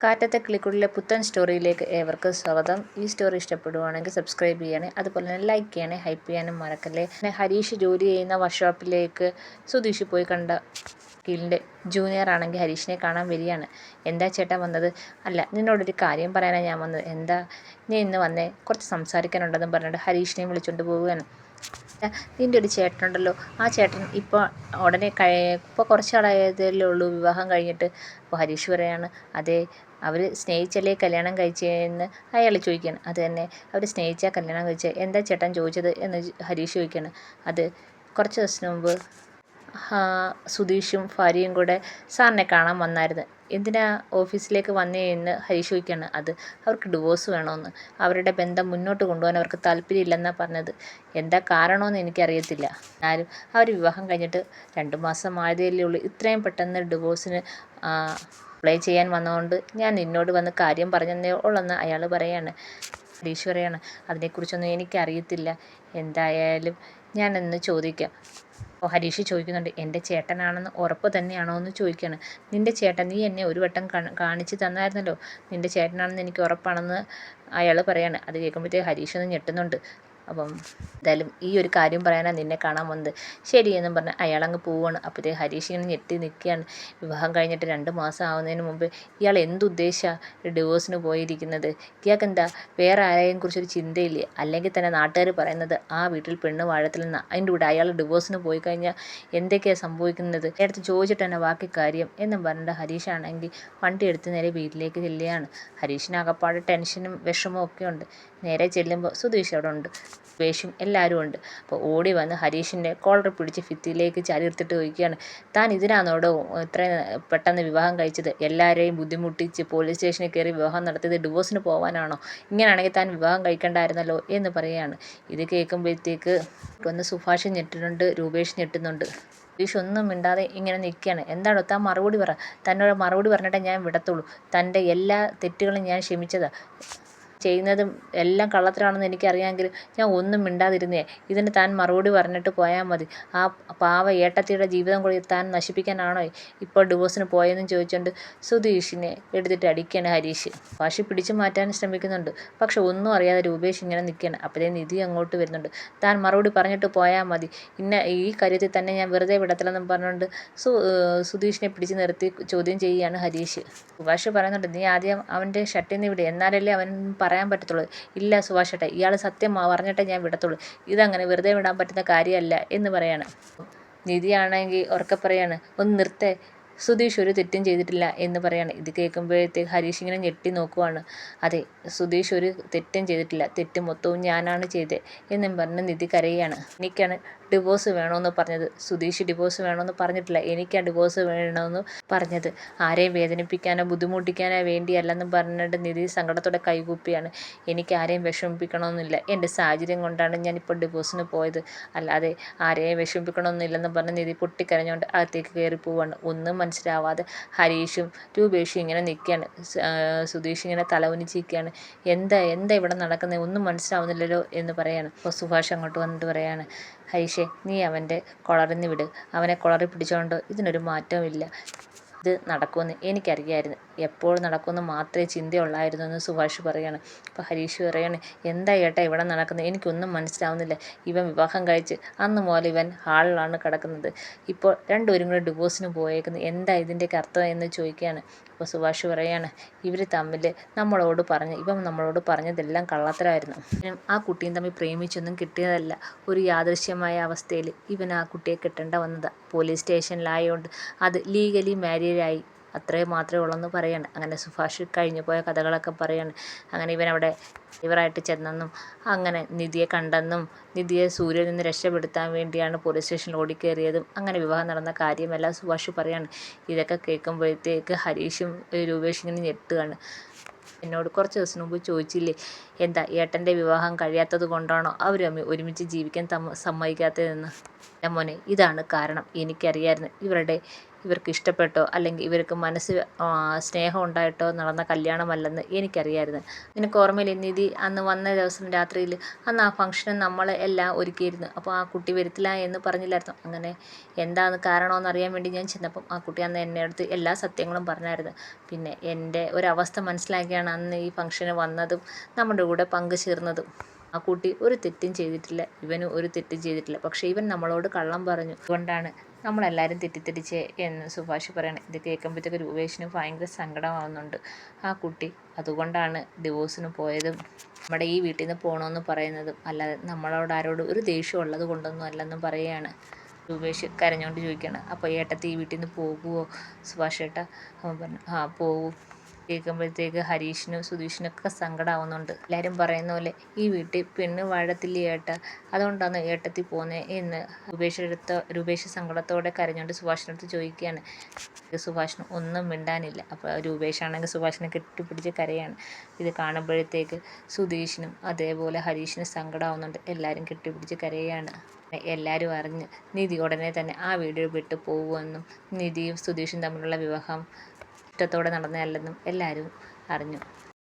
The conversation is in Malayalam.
കാറ്റത്തെ കിളിക്കുടിലെ പുത്തൻ സ്റ്റോറിയിലേക്ക് ഏവർക്കും സ്വാഗതം. ഈ സ്റ്റോറി ഇഷ്ടപ്പെടുവാണെങ്കിൽ സബ്സ്ക്രൈബ് ചെയ്യണേ അതുപോലെ തന്നെ ലൈക്ക് ചെയ്യണേ ഹൈപ്പ് ചെയ്യാനും മറക്കല്ലേ. പിന്നെ ഹരീഷ് ജോലി ചെയ്യുന്ന വർക്ക്ഷോപ്പിലേക്ക് സുധീഷ് പോയി കണ്ട കീലിന്റെ ജൂനിയർ ആണെങ്കിൽ ഹരീഷിനെ കാണാൻ വരികയാണ്. എന്താ ചേട്ടാ വന്നത്? അല്ല നിന്നോടൊരു കാര്യം പറയാനാണ് ഞാൻ വന്നത്. എന്താ? നീ ഇന്ന് വന്നേ? കുറച്ച് സംസാരിക്കാനുണ്ടെന്നും പറഞ്ഞിട്ട് ഹരീഷിനെയും വിളിച്ചുകൊണ്ട് പോവുകയാണ്. നിന്റെ ഒരു ചേട്ടനുണ്ടല്ലോ. ആ ചേട്ടൻ ഇപ്പോൾ ഉടനെ കഴി ഇപ്പോൾ കുറച്ച് നാളായതല്ലേ ഉള്ളൂ വിവാഹം കഴിഞ്ഞിട്ട്. അപ്പോൾ ഹരീഷ് പറയാണ് അതെ അവർ സ്നേഹിച്ചല്ലേ കല്യാണം കഴിച്ചതെന്ന് അയാൾ ചോദിക്കുകയാണ് അത് തന്നെ അവർ സ്നേഹിച്ചാൽ കല്യാണം കഴിച്ചത് എന്താ ചേട്ടൻ ചോദിച്ചത്? എന്ന് ഹരീഷ് ചോദിക്കുകയാണ് അത് കുറച്ച് ദിവസത്തിന് മുമ്പ് സുധീഷും ഭാര്യയും കൂടെ സാറിനെ കാണാൻ വന്നായിരുന്നു. എന്തിനാ ഓഫീസിലേക്ക് വന്നേ എന്ന് ഹരീഷ് ചോദിക്കുകയാണ്. അത് അവർക്ക് ഡിവോഴ്സ് വേണമെന്ന് അവരുടെ ബന്ധം മുന്നോട്ട് കൊണ്ടുപോകാൻ അവർക്ക് താല്പര്യമില്ലെന്നാണ് പറഞ്ഞത്. എന്താ കാരണമെന്ന് എനിക്കറിയത്തില്ല. എന്നാലും അവർ വിവാഹം കഴിഞ്ഞിട്ട് രണ്ട് മാസം ആയതല്ലേ ഉള്ളൂ. ഇത്രയും പെട്ടെന്ന് ഡിവോഴ്സിന് അപ്ലൈ ചെയ്യാൻ വന്നതുകൊണ്ട് ഞാൻ നിന്നോട് വന്ന് കാര്യം പറഞ്ഞതേ ഉള്ളെന്ന് അയാൾ പറയാണ്. ഹരീഷ് പറയാണ് അതിനെക്കുറിച്ചൊന്നും എനിക്കറിയത്തില്ല. എന്തായാലും ഞാനൊന്ന് ചോദിക്കാം. ഹരീഷ് ചോദിക്കുന്നുണ്ട് എന്റെ ചേട്ടനാണെന്ന് ഉറപ്പ് തന്നെയാണോ എന്ന് ചോദിക്കുകയാണ് നിന്റെ ചേട്ടൻ നീ എന്നെ ഒരു വട്ടം കാണിച്ച് തന്നായിരുന്നല്ലോ. നിന്റെ ചേട്ടനാണെന്ന് എനിക്ക് ഉറപ്പാണെന്ന് അയാൾ പറയാണ്. അത് കേൾക്കുമ്പോഴത്തേക്ക് ഹരീഷ് ഒന്ന് ഞെട്ടുന്നുണ്ട്. അപ്പം എന്തായാലും ഈ ഒരു കാര്യം പറയാനാണ് നിന്നെ കാണാൻ വന്നത്. ശരി എന്നും പറഞ്ഞ് അയാളങ്ങ് പോവാണ്. അപ്പോഴത്തെ ഹരീഷ് ഇങ്ങനെ ഞെട്ടി നിൽക്കുകയാണ്. വിവാഹം കഴിഞ്ഞിട്ട് രണ്ട് മാസം ആവുന്നതിന് മുമ്പ് ഇയാൾ എന്തുദ്ദേശമാണ് ഡിവോഴ്സിന് പോയിരിക്കുന്നത്? ഇയാൾക്ക് എന്താ വേറെ ആരെയും കുറിച്ചൊരു ചിന്തയില്ലേ? അല്ലെങ്കിൽ തന്നെ നാട്ടുകാർ പറയുന്നത് ആ വീട്ടിൽ പെണ്ണ് വാഴത്തില്ലെന്ന് അതിന്റെ കൂടെ അയാൾ ഡിവോഴ്സിന് പോയി കഴിഞ്ഞാൽ എന്തൊക്കെയാണ് സംഭവിക്കുന്നത്? നേരത്തെ ചോദിച്ചിട്ട് തന്നെ ബാക്കി കാര്യം എന്നും പറഞ്ഞിട്ട് ഹരീഷാണെങ്കിൽ വണ്ടി എടുത്ത് നേരെ വീട്ടിലേക്ക് ചെല്ലുകയാണ്. ഹരീഷിന് അകപ്പാട് ടെൻഷനും വിഷമവും ഒക്കെ ഉണ്ട്. നേരെ ചെല്ലുമ്പോൾ സുധീഷ് അവിടെ ഉണ്ട്. സുരേഷും എല്ലാവരും ഉണ്ട്. അപ്പോൾ ഓടി വന്ന് ഹരീഷിന്റെ കോളർ പിടിച്ച് ഭിത്തിയിലേക്ക് ചാരിർത്തിട്ട് ചോദിക്കുകയാണ് താൻ ഇതിനാണോടോ ഇത്രയും പെട്ടെന്ന് വിവാഹം കഴിച്ചത്? എല്ലാവരെയും ബുദ്ധിമുട്ടിച്ച് പോലീസ് സ്റ്റേഷനിൽ കയറി വിവാഹം നടത്തിയത് ഡിവോഴ്സിന് പോകാനാണോ ഇങ്ങനെയാണെങ്കിൽ താൻ വിവാഹം കഴിക്കണ്ടായിരുന്നല്ലോ എന്ന് പറയുകയാണ്. ഇത് കേൾക്കുമ്പോഴത്തേക്ക് ഒന്ന് സുഭാഷ് ഞെട്ടുന്നുണ്ട് രൂപേഷ് ഞെട്ടുന്നുണ്ട്. ഹരീഷ് ഒന്നും മിണ്ടാതെ ഇങ്ങനെ നിൽക്കുകയാണ്. എന്താണോ താൻ മറുപടി പറ. തന്നോട് മറുപടി പറഞ്ഞിട്ടേ ഞാൻ വിടത്തുള്ളൂ. തന്റെ എല്ലാ തെറ്റുകളും ഞാൻ ക്ഷമിച്ചതാണ് ചെയ്യുന്നതും എല്ലാം കള്ളത്തരമാണെന്ന് എനിക്കറിയാമെങ്കിലും ഞാൻ ഒന്നും മിണ്ടാതിരുന്നേ. ഇതിന് താൻ മറുപടി പറഞ്ഞിട്ട് പോയാൽ മതി. ആ പാവ ഏട്ടത്തിയുടെ ജീവിതം കൂടി താൻ നശിപ്പിക്കാനാണോ ഇപ്പോൾ ഡിവോഴ്സിന് പോയതെന്ന് ചോദിച്ചുകൊണ്ട് സുധീഷിനെ എടുത്തിട്ട് അടിക്കുകയാണ് ഹരീഷ്. വാശി പിടിച്ചു മാറ്റാൻ ശ്രമിക്കുന്നുണ്ട്. പക്ഷെ ഒന്നും അറിയാതെ രൂപേഷ് ഇങ്ങനെ നിൽക്കുകയാണ്. അപ്പോഴേ നിധി അങ്ങോട്ട് വരുന്നുണ്ട്. താൻ മറുപടി പറഞ്ഞിട്ട് പോയാൽ മതി. ഇന്ന ഈ കാര്യത്തിൽ തന്നെ ഞാൻ വെറുതെ വിടത്തില്ലെന്നും പറഞ്ഞുകൊണ്ട് സു സുധീഷിനെ പിടിച്ച് നിർത്തി ചോദ്യം ചെയ്യുകയാണ് ഹരീഷ്. സുഭാഷ് പറയുന്നുണ്ട് നീ ആദ്യം അവന്റെ ഷട്ടിൽ നിന്ന് വിടെ. എന്നാലല്ലേ അവൻ പറയാൻ പറ്റത്തുള്ളൂ. ഇല്ല സുഭാഷ് ഇയാൾ സത്യം പറഞ്ഞിട്ടേ ഞാൻ വിടത്തുള്ളൂ. ഇതങ്ങനെ വെറുതെ വിടാൻ പറ്റുന്ന കാര്യമല്ല എന്ന് പറയാണ്. നിധിയാണെങ്കിൽ ഉറക്കെ പറയാണ് ഒന്ന് നിർത്തെ. സുധീഷ് ഒരു തെറ്റും ചെയ്തിട്ടില്ല എന്ന് പറയാണ്. ഇത് കേൾക്കുമ്പോഴത്തേക്ക് ഹരീഷ് ഇങ്ങനെ ഞെട്ടി നോക്കുവാണ്. അതെ സുധീഷ് ഒരു തെറ്റും ചെയ്തിട്ടില്ല. തെറ്റ് മൊത്തവും ഞാനാണ് ചെയ്തത് എന്നും പറഞ്ഞ് നിധി കരയുകയാണ്. എനിക്കാണ് ഡിവോഴ്സ് വേണമെന്ന് പറഞ്ഞത്. സുധീഷ് ഡിവോഴ്സ് വേണമെന്ന് പറഞ്ഞിട്ടില്ല. എനിക്ക് ഡിവോഴ്സ് വേണമെന്ന് പറഞ്ഞത്. ആരെയും വേദനിപ്പിക്കാനോ ബുദ്ധിമുട്ടിക്കാനോ വേണ്ടിയല്ലെന്ന് പറഞ്ഞിട്ട് നിധി സങ്കടത്തോടെ കൈകൂപ്പിയാണ്. എനിക്ക് ആരെയും വിഷമിപ്പിക്കണമെന്നില്ല എന്റെ സാഹചര്യം കൊണ്ടാണ് ഞാനിപ്പോൾ ഡിവോഴ്സിന് പോയത്. അല്ലാതെ ആരെയും വിഷമിപ്പിക്കണമെന്നില്ലെന്ന് പറഞ്ഞ് നിധി പൊട്ടിക്കരഞ്ഞുകൊണ്ട് അകത്തേക്ക് കയറി പോവാണ്. ഒന്നും മനസ്സിലാവാതെ ഹരീഷും രൂപേഷും ഇങ്ങനെ നിൽക്കുകയാണ് സുധീഷ് ഇങ്ങനെ തലവുനിച്ചിരിക്കുകയാണ് എന്താ എന്താ ഇവിടെ നടക്കുന്നത് ഒന്നും മനസ്സിലാവുന്നില്ലല്ലോ എന്ന് പറയാണ്. അപ്പോൾ സുഭാഷ് അങ്ങോട്ട് വന്നിട്ട് പറയാണ് ഹരീഷേ നീ അവന്റെ കൊളറിന്ന് വിട്. അവനെ കൊളറി പിടിച്ചോണ്ട് ഇതിനൊരു മാറ്റവുമില്ല. ഇത് നടക്കുമെന്ന് എനിക്കറിയായിരുന്നു. എപ്പോൾ നടക്കുമെന്ന് മാത്രമേ ചിന്തയുള്ളായിരുന്നു എന്ന് സുഭാഷ് പറയാണ്. അപ്പോൾ ഹരീഷ് പറയാണ് എന്താ ഏട്ടാ ഇവിടെ നടക്കുന്നത്? എനിക്കൊന്നും മനസ്സിലാവുന്നില്ല. ഇവൻ വിവാഹം കഴിച്ച് അന്ന് മുതൽ ഇവൻ ഹാളിലാണ് കിടക്കുന്നത്. ഇപ്പോൾ രണ്ടുപേരും കൂടെ ഡിവോഴ്സിന് പോയേക്കുന്നത് എന്താ ഇതിന്റെയൊക്കെ അർത്ഥം എന്ന് ചോദിക്കുകയാണ്. അപ്പോൾ സുഭാഷ് പറയാണ് ഇവർ തമ്മിൽ നമ്മളോട് പറഞ്ഞ് ഇവൻ നമ്മളോട് പറഞ്ഞതെല്ലാം കള്ളത്തരമായിരുന്നു. ആ കുട്ടിയും തമ്മിൽ പ്രേമിച്ചൊന്നും കിട്ടിയതല്ല. ഒരു യാദൃശ്യമായ അവസ്ഥയിൽ ഇവൻ ആ കുട്ടിയെ കിട്ടേണ്ട വന്നത്. പോലീസ് സ്റ്റേഷനിലായതുകൊണ്ട് അത് ലീഗലി മാരീഡായി അത്രയും മാത്രമേ ഉള്ളെന്ന് പറയാണ്. അങ്ങനെ സുഭാഷ് കഴിഞ്ഞു പോയ കഥകളൊക്കെ പറയാണ്. അങ്ങനെ ഇവനവിടെ ഇവരായിട്ട് ചെന്നെന്നും അങ്ങനെ നിധിയെ കണ്ടെന്നും നിധിയെ സൂര്യനിൽ നിന്ന് രക്ഷപ്പെടുത്താൻ വേണ്ടിയാണ് പോലീസ് സ്റ്റേഷനിൽ ഓടിക്കേറിയതും അങ്ങനെ വിവാഹം നടന്ന കാര്യമെല്ലാം സുഭാഷ് പറയാണ്. ഇതൊക്കെ കേൾക്കുമ്പോഴത്തേക്ക് ഹരീഷും രൂപേഷും ഇങ്ങനെ ഞെട്ടുകയാണ്. എന്നോട് കുറച്ച് ദിവസം മുമ്പ് ചോദിച്ചില്ലേ എന്താ ഏട്ടന്റെ വിവാഹം കഴിയാത്തത് കൊണ്ടാണോ അവർ ഒരുമിച്ച് ജീവിക്കാൻ തമ്മ സമ്മതിക്കാത്തതെന്ന്? മോനെ ഇതാണ് കാരണം. എനിക്കറിയായിരുന്നു. ഇവരുടെ ഇവർക്ക് ഇഷ്ടപ്പെട്ടോ അല്ലെങ്കിൽ ഇവർക്ക് മനസ്സ് സ്നേഹം ഉണ്ടായിട്ടോ നടന്ന കല്യാണമല്ലെന്ന് എനിക്കറിയാമായിരുന്നു നിനക്ക് ഓർമ്മയില്ലേ നിധി? അന്ന് വന്ന ദിവസം രാത്രിയിൽ അന്ന് ആ ഫംഗ്ഷന് നമ്മൾ എല്ലാം ഒരുക്കിയിരുന്നു. അപ്പോൾ ആ കുട്ടി വരത്തില്ല എന്ന് പറഞ്ഞില്ലായിരുന്നു. അങ്ങനെ എന്താണ് കാരണമെന്ന് അറിയാൻ വേണ്ടി ഞാൻ ചെന്നപ്പം ആ കുട്ടി അന്ന് എന്നെ അടുത്ത് എല്ലാ സത്യങ്ങളും പറഞ്ഞായിരുന്നു. പിന്നെ എന്റെ ഒരവസ്ഥ മനസ്സിലാക്കിയാണ് അന്ന് ഈ ഫംഗ്ഷന് വന്നതും നമ്മുടെ കൂടെ പങ്കുചേർന്നതും ആ കുട്ടി ഒരു തെറ്റും ചെയ്തിട്ടില്ല ഇവനും ഒരു തെറ്റും ചെയ്തിട്ടില്ല. പക്ഷെ ഇവൻ നമ്മളോട് കള്ളം പറഞ്ഞു. അതുകൊണ്ടാണ് നമ്മളെല്ലാവരും തെറ്റിദ്ധരിച്ചേ എന്ന് സുഭാഷ് പറയണേ. ഇത് കേൾക്കുമ്പോഴത്തേക്ക് രൂപേഷിന് ഭയങ്കര സങ്കടമാവുന്നുണ്ട്. ആ കുട്ടി അതുകൊണ്ടാണ് ഡിവോഴ്സിന് പോയതും നമ്മുടെ ഈ വീട്ടിൽ നിന്ന് പോകണമെന്ന് പറയുന്നതും അല്ലാതെ നമ്മളോട് ആരോട് ഒരു ദേഷ്യം ഉള്ളത് കൊണ്ടൊന്നും അല്ലെന്നും പറയുകയാണ്. രൂപേഷ് കരഞ്ഞുകൊണ്ട് ചോദിക്കുകയാണ് അപ്പോൾ ഏട്ടത്തി ഈ വീട്ടിൽ നിന്ന് പോകുമോ സുഭാഷ് ഏട്ട അവൻ പറഞ്ഞു ആ പോവും. കേൾക്കുമ്പോഴത്തേക്ക് ഹരീഷിനും സുധീഷിനൊക്കെ സങ്കടമാവുന്നുണ്ട് എല്ലാവരും പറയുന്ന പോലെ ഈ വീട്ടിൽ പെണ്ണ് വാഴത്തില്ല ഏട്ട? അതുകൊണ്ടാണ് ഏട്ടത്തി പോന്നേ എന്ന് രൂപേഷ് എടുത്ത രൂപേഷ് സങ്കടത്തോടെ കരഞ്ഞുകൊണ്ട് സുഭാഷിനടുത്ത് ചോദിക്കുകയാണ്. സുഭാഷിന് ഒന്നും മിണ്ടാനില്ല. അപ്പോൾ രൂപേഷാണെങ്കിൽ സുഭാഷിനെ കെട്ടിപ്പിടിച്ച് കരയാണ്. ഇത് കാണുമ്പോഴത്തേക്ക് സുധീഷിനും അതേപോലെ ഹരീഷിനും സങ്കടമാവുന്നുണ്ട് എല്ലാവരും കെട്ടിപ്പിടിച്ച് കരയാണ്. എല്ലാവരും അറിഞ്ഞ് നിധി ഉടനെ തന്നെ ആ വീട് വിട്ടു പോകുമെന്നും നിധിയും സുധീഷും തമ്മിലുള്ള വിവാഹം ഇഷ്ടത്തോടെ നടന്നതല്ലെന്നും എല്ലാവരും അറിഞ്ഞു.